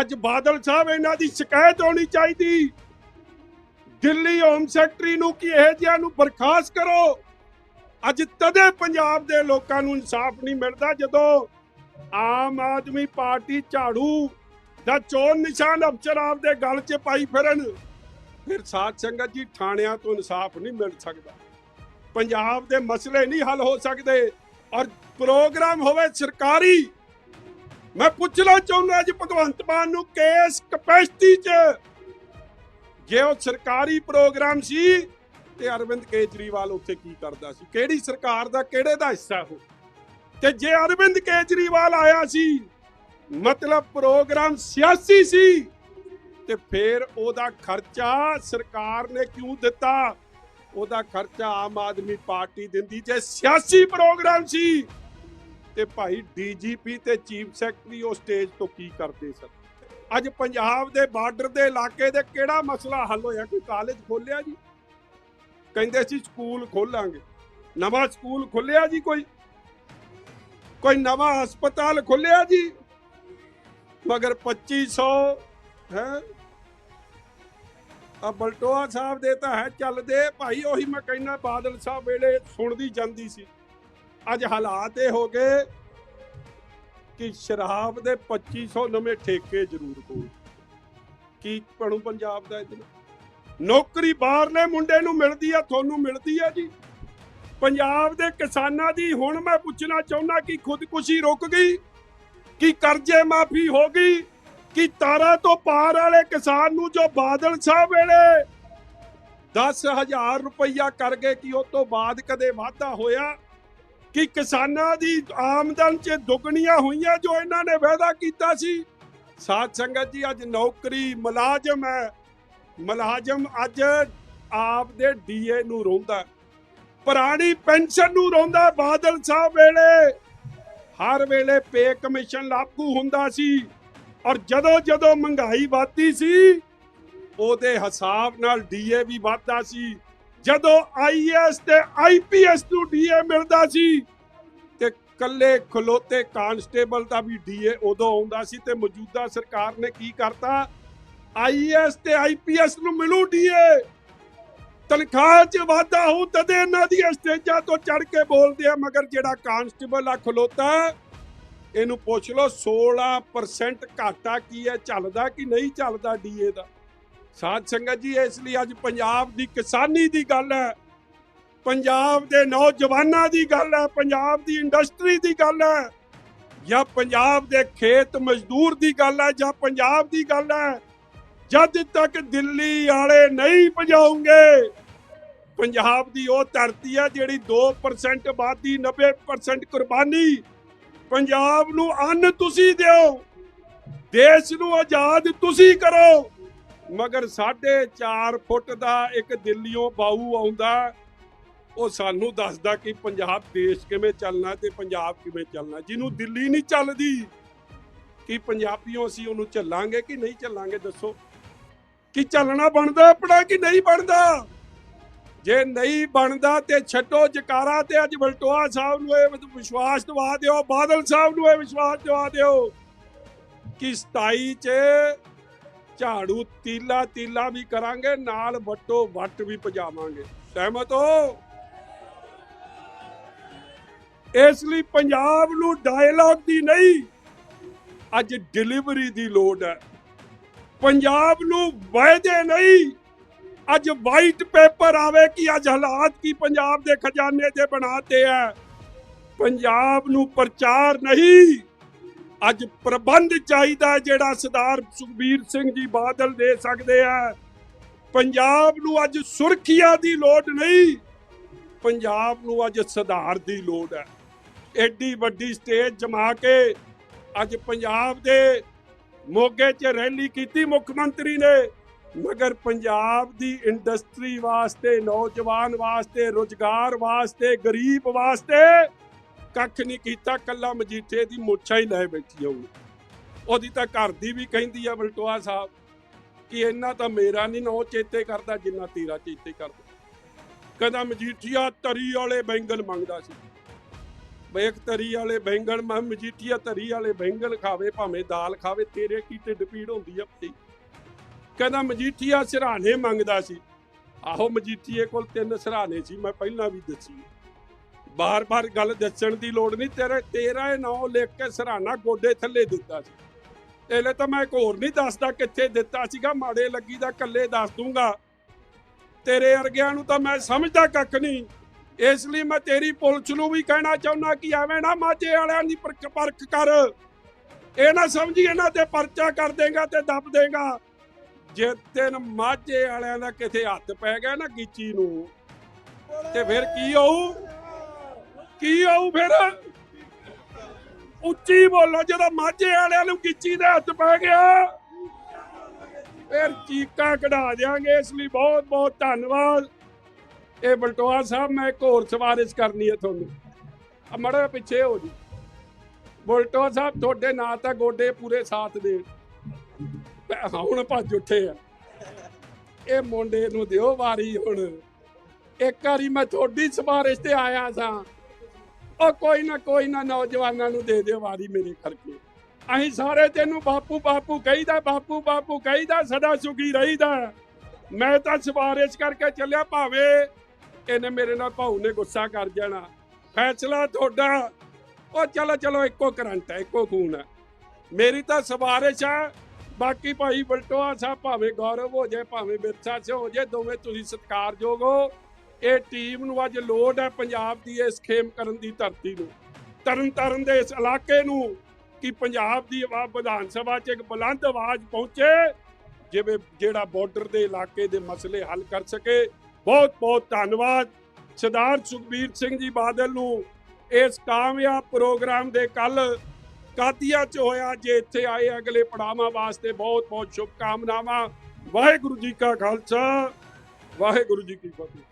ਅੱਜ ਬਾਦਲ ਸਾਹਿਬ ਇਹਨਾਂ ਦੀ ਸ਼ਿਕਾਇਤ ਹੋਣੀ ਚਾਹੀਦੀ। ਦਿੱਲੀ ਹੋਮ ਸੈਕਟਰੀ ਨੂੰ ਕਿ ਇਹ ਜਿਹਾ ਨੂੰ ਬਰਖਾਸਤ ਕਰੋ। ਅੱਜ ਤਦੇ ਪੰਜਾਬ ਦੇ ਲੋਕਾਂ ਨੂੰ ਇਨਸਾਫ ਨਹੀਂ ਮਿਲਦਾ ਜਦੋਂ ਆਮ ਆਦਮੀ ਪਾਰਟੀ ਝਾੜੂ ਦਾ ਚੋਣ ਨਿਸ਼ਾਨ ਅਫਸਰ ਆਪਦੇ ਗਲ 'ਚ ਪਾਈ ਫਿਰਨ। ਫਿਰ ਸਾਧ ਸੰਗਤ ਜੀ ਥਾਣਿਆਂ ਤੋਂ ਇਨਸਾਫ ਨਹੀਂ ਮਿਲ ਸਕਦਾ। ਪੰਜਾਬ ਦੇ ਮਸਲੇ ਨਹੀਂ ਹੱਲ ਹੋ ਸਕਦੇ ਔਰ ਪ੍ਰੋਗਰਾਮ ਹੋਵੇ ਸਰਕਾਰੀ ਮੈਂ ਪੁੱਛਣਾ ਚਾਹੁੰਦਾ ਜੀ, ਭਗਵੰਤ ਮਾਨ ਨੂੰ ਕੇਸ ਕਪੈਸਿਟੀ 'ਚ। ਜੇ ਉਹ ਸਰਕਾਰੀ ਪ੍ਰੋਗਰਾਮ ਸੀ, ਤੇ ਅਰਵਿੰਦ ਕੇਜਰੀਵਾਲ ਉੱਥੇ ਕੀ ਕਰਦਾ ਸੀ? ਕਿਹੜੀ ਸਰਕਾਰ ਦਾ, ਕਿਹੜੇ ਦਾ ਹਿੱਸਾ ਉਹ? ਤੇ ਜੇ ਅਰਵਿੰਦ ਕੇਜਰੀਵਾਲ ਆਇਆ ਸੀ, ਮਤਲਬ ਪ੍ਰੋਗਰਾਮ ਸਿਆਸੀ ਸੀ, ਤੇ ਫਿਰ ਉਹਦਾ ਖਰਚਾ ਸਰਕਾਰ ਨੇ ਕਿਉਂ ਦਿੱਤਾ? ਉਹਦਾ ਖਰਚਾ ਆਮ ਆਦਮੀ ਪਾਰਟੀ ਦਿੰਦੀ, ਜੇ ਸਿਆਸੀ ਪ੍ਰੋਗਰਾਮ ਸੀ ਤੇ ਭਾਈ ਡੀਜੀਪੀ ਤੇ ਚੀਫ ਸੈਕਟਰੀ ਉਹ ਸਟੇਜ ਤੋਂ ਕੀ ਕਰਦੇ ਸਨ? ਅੱਜ ਪੰਜਾਬ ਦੇ ਬਾਰਡਰ ਦੇ ਇਲਾਕੇ ਦੇ ਕਿਹੜਾ ਮਸਲਾ ਹੱਲ ਹੋਇਆ? ਕੋਈ ਕਾਲਜ ਖੋਲਿਆ ਜੀ? ਕਹਿੰਦੇ ਸੀ ਸਕੂਲ ਖੋਲਾਂਗੇ। ਨਵਾਂ ਸਕੂਲ ਖੁੱਲਿਆ ਜੀ ਕੋਈ? ਕੋਈ ਨਵਾਂ ਹਸਪਤਾਲ ਖੁੱਲਿਆ ਜੀ? ਮਗਰ 2500 ਹੈ? ਆ ਬਲਟੋਆ ਸਾਹਿਬ ਦੇ ਤਾਂ ਹੈ, ਚੱਲਦੇ। ਭਾਈ ਉਹੀ ਮੈਂ ਕਹਿੰਦਾ, ਬਾਦਲ ਸਾਹਿਬ ਵੇਲੇ ਸੁਣਦੀ ਜਾਂਦੀ ਸੀ। ਅੱਜ ਹਾਲਾਤ ਇਹ ਹੋ ਗਏ ਕਿ ਸ਼ਰਾਬ ਦੇ 2500 ਨਵੇਂ ਠੇਕੇ ਜ਼ਰੂਰ ਕੋਲ ਕੀ ਬਣੂ ਪੰਜਾਬ ਦਾ ਇਹਦੇ ਨੌਕਰੀ ਬਾਹਰਲੇ ਮੁੰਡੇ ਨੂੰ ਮਿਲਦੀ ਆ, ਤੁਹਾਨੂੰ ਮਿਲਦੀ ਆ ਜੀ। ਪੰਜਾਬ ਦੇ ਕਿਸਾਨਾਂ ਦੀ, ਹੁਣ ਮੈਂ ਪੁੱਛਣਾ ਚਾਹੁੰਦਾ ਕਿ ਖੁਦਕੁਸ਼ੀ ਰੁਕ ਗਈ? ਕਿ ਕਰਜ਼ੇ ਮਾਫੀ ਹੋ ਗਈ? ਕਿ ਤਾਰਾ ਤੋਂ ਪਾਰ ਵਾਲੇ ਕਿਸਾਨ ਨੂੰ ਜੋ ਬਾਦਲ ਸਾਹਿਬ ਵੇਲੇ 10000 ਰੁਪਈਆ ਕਰ ਗਏ, ਕਿ ਉਹ ਤੋਂ ਬਾਅਦ ਕਦੇ ਵਾਧਾ ਹੋਇਆ? ਕਿ ਕਿਸਾਨਾਂ ਦੀ ਆਮਦਨ 'ਚ ਦੁੱਗਣੀਆਂ ਹੋਈਆਂ ਜੋ ਇਹਨਾਂ ਨੇ ਵਾਅਦਾ ਕੀਤਾ ਸੀ। ਸਾਧ ਸੰਗਤ ਜੀ, ਅੱਜ ਨੌਕਰੀ ਮੁਲਾਜ਼ਮ ਹੈ। ਮੁਲਾਜ਼ਮ ਅੱਜ ਆਪ ਦੇ ਡੀਏ ਨੂੰ ਰੋਂਦਾ ਪੁਰਾਣੀ ਪੈਨਸ਼ਨ ਨੂੰ ਰੋਂਦਾ ਬਾਦਲ ਸਾਹਿਬ ਵੇਲੇ। ਹਰ ਵੇਲੇ ਪੇ ਕਮਿਸ਼ਨ ਲਾਗੂ ਹੁੰਦਾ ਸੀ ਔਰ ਜਦੋਂ ਜਦੋਂ ਮਹਿੰਗਾਈ ਵੱਧਦੀ ਸੀ, ਉਹਦੇ ਹਿਸਾਬ ਨਾਲ ਡੀਏ ਵੀ ਵੱਧਦਾ ਸੀ। ਜਦੋਂ ਆਈਐਸ ਤੇ ਆਈਪੀਐਸ ਨੂੰ ਡੀਏ ਮਿਲਦਾ ਸੀ ਤੇ ਕੱਲੇ ਖਲੋਤੇ ਕਾਂਸਟੇਬਲ ਦਾ ਵੀ ਡੀਏ ਉਦੋਂ ਆਉਂਦਾ ਸੀ ਤੇ ਮੌਜੂਦਾ ਸਰਕਾਰ ਨੇ ਕੀ ਕਰਤਾ? ਆਈਐਸ ਤੇ ਆਈਪੀਐਸ ਨੂੰ ਮਿਲੂ ਡੀਏ ਤਨਖਾਹ 'ਚ ਵਾਧਾ ਹੋ ਤਦੇ ਇਹਨਾਂ ਦੀ ਸਟੇਜਾਂ ਤੋਂ ਚੜ ਕੇ ਬੋਲਦੇ ਆ, ਮਗਰ ਜਿਹੜਾ ਕਾਂਸਟੇਬਲ ਆ, ਖਲੋਤਾ, ਇਹਨੂੰ ਪੁੱਛ ਲਓ 16% ਘਾਟਾ ਕੀ ਹੈ? ਚੱਲਦਾ ਕਿ ਨਹੀਂ ਚੱਲਦਾ ਡੀਏ ਦਾ? ਸਾਧ ਸੰਗਤ ਜੀ, ਇਸ ਲਈ ਅੱਜ ਪੰਜਾਬ ਦੀ ਕਿਸਾਨੀ ਦੀ ਗੱਲ ਹੈ। ਪੰਜਾਬ ਦੇ ਨੌਜਵਾਨਾਂ ਦੀ ਗੱਲ ਹੈ, ਪੰਜਾਬ ਦੀ ਇੰਡਸਟਰੀ ਦੀ ਗੱਲ ਹੈ, ਜਾਂ ਪੰਜਾਬ ਦੇ ਖੇਤ ਮਜ਼ਦੂਰ ਦੀ ਗੱਲ ਹੈ, ਜਾਂ ਪੰਜਾਬ ਦੀ ਗੱਲ ਹੈ, ਜਦ ਤੱਕ ਦਿੱਲੀ ਵਾਲੇ ਨਹੀਂ ਭਜਾਉਂਗੇ, ਪੰਜਾਬ ਦੀ ਉਹ ਧਰਤੀ ਹੈ ਜਿਹੜੀ 2% ਆਬਾਦੀ 90% ਕੁਰਬਾਨੀ, ਪੰਜਾਬ ਨੂੰ ਅੰਨ ਤੁਸੀਂ ਦਿਓ, ਦੇਸ਼ ਨੂੰ ਆਜ਼ਾਦ ਤੁਸੀਂ ਕਰੋ। ਮਗਰ 4.5 ਫੁੱਟ ਦਾ ਇੱਕ ਦਿੱਲੀੋਂ ਬਾਹੂ ਆਉਂਦਾ, ਉਹ ਸਾਨੂੰ ਦੱਸਦਾ ਕਿ ਪੰਜਾਬ ਦੇਸ਼ ਕਿਵੇਂ ਚੱਲਣਾ ਤੇ ਪੰਜਾਬ ਕਿਵੇਂ ਚੱਲਣਾ। ਜਿਹਨੂੰ ਦਿੱਲੀ ਨਹੀਂ ਚੱਲਦੀ, ਕਿ ਪੰਜਾਬੀਓ ਅਸੀਂ ਉਹਨੂੰ ਚੱਲਾਂਗੇ ਕਿ ਨਹੀਂ ਚੱਲਾਂਗੇ ਦੱਸੋ? ਕਿ ਚੱਲਣਾ ਬਣਦਾ ਆਪਣਾ ਕਿ ਨਹੀਂ ਬਣਦਾ? ਜੇ ਨਹੀਂ ਬਣਦਾ ਤੇ ਛੱਡੋ ਜਕਾਰਾ ਤੇ ਅੱਜ ਬਲਟੋਆ ਸਾਹਿਬ ਨੂੰ ਇਹ ਵਿਸ਼ਵਾਸ ਦਵਾ ਦਿਓ, ਬਾਦਲ ਸਾਹਿਬ ਨੂੰ ਇਹ ਵਿਸ਼ਵਾਸ ਦਵਾ ਦਿਓ ਕਿ 27 ਚ ਝਾੜੂ ਤੀਲਾ ਤੀਲਾ ਵੀ ਕਰਾਂਗੇ, ਨਾਲ ਵੱਟੋ ਵੱਟ ਵੀ ਪਜਾਵਾਂਗੇ ਸਹਿਮਤ ਹੋ? ਇਸ ਲਈ ਪੰਜਾਬ ਨੂੰ ਡਾਇਲੌਗ ਦੀ ਨਹੀਂ, ਅੱਜ ਡਿਲੀਵਰੀ ਦੀ ਲੋੜ ਹੈ। ਪੰਜਾਬ ਨੂੰ ਵਾਅਦੇ ਨਹੀਂ, ਅੱਜ ਵਾਈਟ ਪੇਪਰ ਆਵੇ ਕਿ ਅੱਜ ਹਾਲਾਤ ਕੀ ਪੰਜਾਬ ਦੇ ਖਜ਼ਾਨੇ ਦੇ ਬਣਾਤੇ ਹੈ। ਪੰਜਾਬ ਨੂੰ ਪ੍ਰਚਾਰ ਨਹੀਂ। ਅੱਜ ਪ੍ਰਬੰਧ ਚਾਹੀਦਾ ਜਿਹੜਾ ਸਰਦਾਰ ਸੁਖਬੀਰ ਸਿੰਘ ਜੀ ਬਾਦਲ ਦੇ ਸਕਦੇ ਆ। ਪੰਜਾਬ ਨੂੰ ਅੱਜ ਸੁਰੱਖਿਆ ਦੀ ਲੋੜ ਨਹੀਂ, ਪੰਜਾਬ ਨੂੰ ਅੱਜ ਸੁਧਾਰ ਦੀ ਲੋੜ ਹੈ। ਐਡੀ ਵੱਡੀ ਸਟੇਜ ਜਮਾ ਕੇ ਅੱਜ ਪੰਜਾਬ ਦੇ ਮੋਗੇ 'ਚ ਰੈਲੀ ਕੀਤੀ ਮੁੱਖ ਮੰਤਰੀ ਨੇ, ਮਗਰ ਪੰਜਾਬ ਦੀ ਇੰਡਸਟਰੀ ਵਾਸਤੇ, ਨੌਜਵਾਨ ਵਾਸਤੇ, ਰੋਜ਼ਗਾਰ ਵਾਸਤੇ, ਗਰੀਬ ਵਾਸਤੇ ਕੱਖ ਨਹੀਂ ਕੀਤਾ, ਕੱਲਾ ਮਜੀਠੇ ਦੀ ਮੋਛਾ ਹੀ ਲੈ ਬੈਠੀ ਹੋਊ ਉਹਦੀ ਤਾਂ ਘਰ ਦੀ ਵੀ ਕਹਿੰਦੀ ਆ ਬਲਟੋਆ ਸਾਹਿਬ ਕਿ ਇੰਨਾ ਤਾਂ ਮੇਰਾ ਨਹੀਂ, ਨੋ ਚੇਤੇ ਕਰਦਾ ਜਿੰਨਾ ਤੇਰਾ ਚੇਤੇ ਕਰਦਾ। ਕਹਿੰਦਾ ਮਜੀਠੀਆ ਤਰੀ ਵਾਲੇ ਬੈਂਗਣ ਮੰਗਦਾ ਸੀ। ਵੇਖ ਤਰੀ ਵਾਲੇ ਬੈਂਗਣ ਮੈਂ ਮਜੀਠੀਆ ਤਰੀ ਵਾਲੇ ਬੈਂਗਣ ਖਾਵੇ, ਭਾਵੇਂ ਦਾਲ ਖਾਵੇ, ਤੇਰੇ ਕੀ ਢਿੱਡ ਪੀੜ ਹੁੰਦੀ ਆ ਭਈ। ਕਹਿੰਦਾ ਮਜੀਠੀਆ, ਸਿਰਹਾਣੇ ਮੰਗਦਾ ਸੀ। ਆਹੋ ਮਜੀਠੀਏ ਕੋਲ ਤਿੰਨ ਸਿਰਹਾਣੇ ਸੀ, ਮੈਂ ਪਹਿਲਾਂ ਵੀ ਦੱਸੀ। ਬਾਰ-ਬਾਰ ਗੱਲ ਦੱਸਣ ਦੀ ਲੋੜ ਨਹੀਂ। ਤੇਰੇ ਤੇਰਾ ਇਹ ਨਾਂ ਲਿਖ ਕੇ ਸਿਰਹਾਣਾ ਗੋਡੇ ਥੱਲੇ ਦਿੱਤਾ ਸੀ। ਇਹਲੇ ਤਾਂ ਮੈਂ ਇੱਕ ਹੋਰ ਨਹੀਂ ਦੱਸਦਾ ਕਿੱਥੇ ਦਿੱਤਾ ਸੀਗਾ। ਮਾੜੇ ਲੱਗੀ ਦਾ ਕੱਲੇ ਦੱਸ ਦੂੰਗਾ। ਤੇਰੇ ਵਰਗਿਆਂ ਨੂੰ ਤਾਂ ਮੈਂ ਸਮਝਦਾ ਕੱਖ ਨਹੀਂ। ਇਸ ਲਈ ਮੈਂ ਤੇਰੀ ਪੁਲਿਸ ਨੂੰ ਵੀ ਕਹਿਣਾ ਚਾਹੁੰਦਾ ਕਿ ਐਵੇਂ ਨਾ ਮਾਝੇ ਵਾਲਿਆਂ ਦੀ ਪਰਖ ਪਰਖ ਕਰ। ਇਹ ਨਾ ਸਮਝੀ ਇਹਨਾਂ ਤੇ ਪਰਚਾ ਕਰ ਦੇਗਾ ਤੇ ਦੱਬ ਦੇਗਾ। ਜੇ ਤੈਨ ਮਾਝੇ ਵਾਲਿਆਂ ਦਾ ਕਿਥੇ ਹੱਥ ਪੈ ਗਿਆ ਨਾ ਗੀਚੀ ਨੂੰ, ਤੇ ਫਿਰ ਕੀ ਹੋਊ? ਕੀ ਹੋਊ ਫਿਰ? ਉੱਚੀ ਬੋਲੋ, ਜਦੋਂ ਮਾਝੇ ਵਾਲਿਆਂ ਨੂੰ ਗੀਚੀ ਦੇ ਹੱਥ ਪੈ ਗਿਆ, ਫਿਰ ਚੀਕਾਂ ਕਢਾ ਦਿਆਂਗੇ। ਇਸ ਲਈ ਬਹੁਤ ਬਹੁਤ ਧੰਨਵਾਦ। ਇਹ ਬਲਟੋਆ ਸਾਹਿਬ, ਮੈਂ ਇੱਕ ਹੋਰ ਸਵਾਰਿਸ਼ ਕਰਨੀ ਹੈ ਤੁਹਾਨੂੰ। ਆ ਮੜਾ ਪਿੱਛੇ ਹੋ ਜੀ ਬਲਟੋਆ ਸਾਹਿਬ, ਤੁਹਾਡੇ ਨਾਂ ਤਾਂ ਗੋਡੇ ਪੂਰੇ ਸਾਥ ਦੇ। ਹੁਣ ਭੱਜ ਉੱਠੇ ਆ। ਇਹ ਮੁੰਡੇ ਨੂੰ ਦਿਓ ਵਾਰੀ ਹੁਣ। ਇੱਕ ਵਾਰੀ ਮੈਂ ਤੁਹਾਡੀ ਸਵਾਰਿਸ਼ ਤੇ ਆਇਆ ਸਾਂ। ਉਹ ਕੋਈ ਨਾ ਕੋਈ ਨਾ ਨੌਜਵਾਨਾਂ ਨੂੰ ਦੇ ਦਿਓ ਵਾਰੀ ਮੇਰੇ ਕਰਕੇ। ਅਸੀਂ ਸਾਰੇ ਤੈਨੂੰ ਬਾਪੂ ਬਾਪੂ ਕਹੀਦਾ, ਬਾਪੂ ਬਾਪੂ ਕਹੀਦਾ, ਸਦਾ ਸੁਖੀ ਰਹੀਦਾ। ਮੈਂ ਤਾਂ ਸਿਫਾਰਿਸ਼ ਕਰਕੇ ਚੱਲਿਆ ਭਾਵੇਂ ਇਹਨੇ ਮੇਰੇ ਨਾਲ ਭਾਊ ਨੇ ਗੁੱਸਾ ਕਰ ਜਾਣਾ। ਫੈਸਲਾ ਤੁਹਾਡਾ। ਉਹ ਚਲੋ ਚਲੋ, ਇੱਕੋ ਕਰੰਟ ਹੈ, ਇੱਕੋ ਖੂਨ ਹੈ। ਮੇਰੀ ਤਾਂ ਸਿਫਾਰਿਸ਼ ਹੈ ਬਾਕੀ ਭਾਈ ਬਲਟੋਆ ਸਾਹਿਬ ਭਾਵੇਂ ਗੌਰਵ ਹੋ ਜਾਏ, ਭਾਵੇਂ ਵਿਰਸਾ ਸਿੰਘ ਹੋ ਜਾਏ, ਦੋਵੇਂ ਤੁਸੀਂ ਸਤਿਕਾਰਯੋਗ ਹੋ। ਇਹ ਟੀਮ ਨੂੰ ਅੱਜ ਲੋੜ ਹੈ ਪੰਜਾਬ ਦੀ ਇਸ ਖੇਮ ਕਰਨ ਦੀ ਧਰਤੀ ਨੂੰ। ਤਰਨ ਤਾਰਨ ਦੇ ਇਸ ਇਲਾਕੇ ਨੂੰ ਕਿ ਪੰਜਾਬ ਦੀ ਆਵਾਜ਼ ਵਿਧਾਨ ਸਭਾ 'ਚ ਇੱਕ ਬੁਲੰਦ ਆਵਾਜ਼ ਪਹੁੰਚੇ, ਜਿਵੇਂ ਜਿਹੜਾ ਬਾਰਡਰ ਦੇ ਇਲਾਕੇ ਦੇ ਮਸਲੇ ਹੱਲ ਕਰ ਸਕੇ। ਬਹੁਤ ਬਹੁਤ ਧੰਨਵਾਦ। ਸਰਦਾਰ ਸੁਖਬੀਰ ਸਿੰਘ ਜੀ ਬਾਦਲ ਨੂੰ ਇਸ ਕਾਮਯਾਬ ਪ੍ਰੋਗਰਾਮ ਦੇ ਕੱਲ ਕਾਤੀਆ 'ਚ ਹੋਇਆ, ਜੇ ਇੱਥੇ ਆਏ ਅਗਲੇ ਪੜਾਵਾਂ ਵਾਸਤੇ ਬਹੁਤ ਬਹੁਤ ਸ਼ੁਭ ਕਾਮਨਾਵਾਂ ਵਾਹਿਗੁਰੂ ਜੀ ਕਾ ਖਾਲਸਾ, ਵਾਹਿਗੁਰੂ ਜੀ ਕੀ ਫਤਿਹ।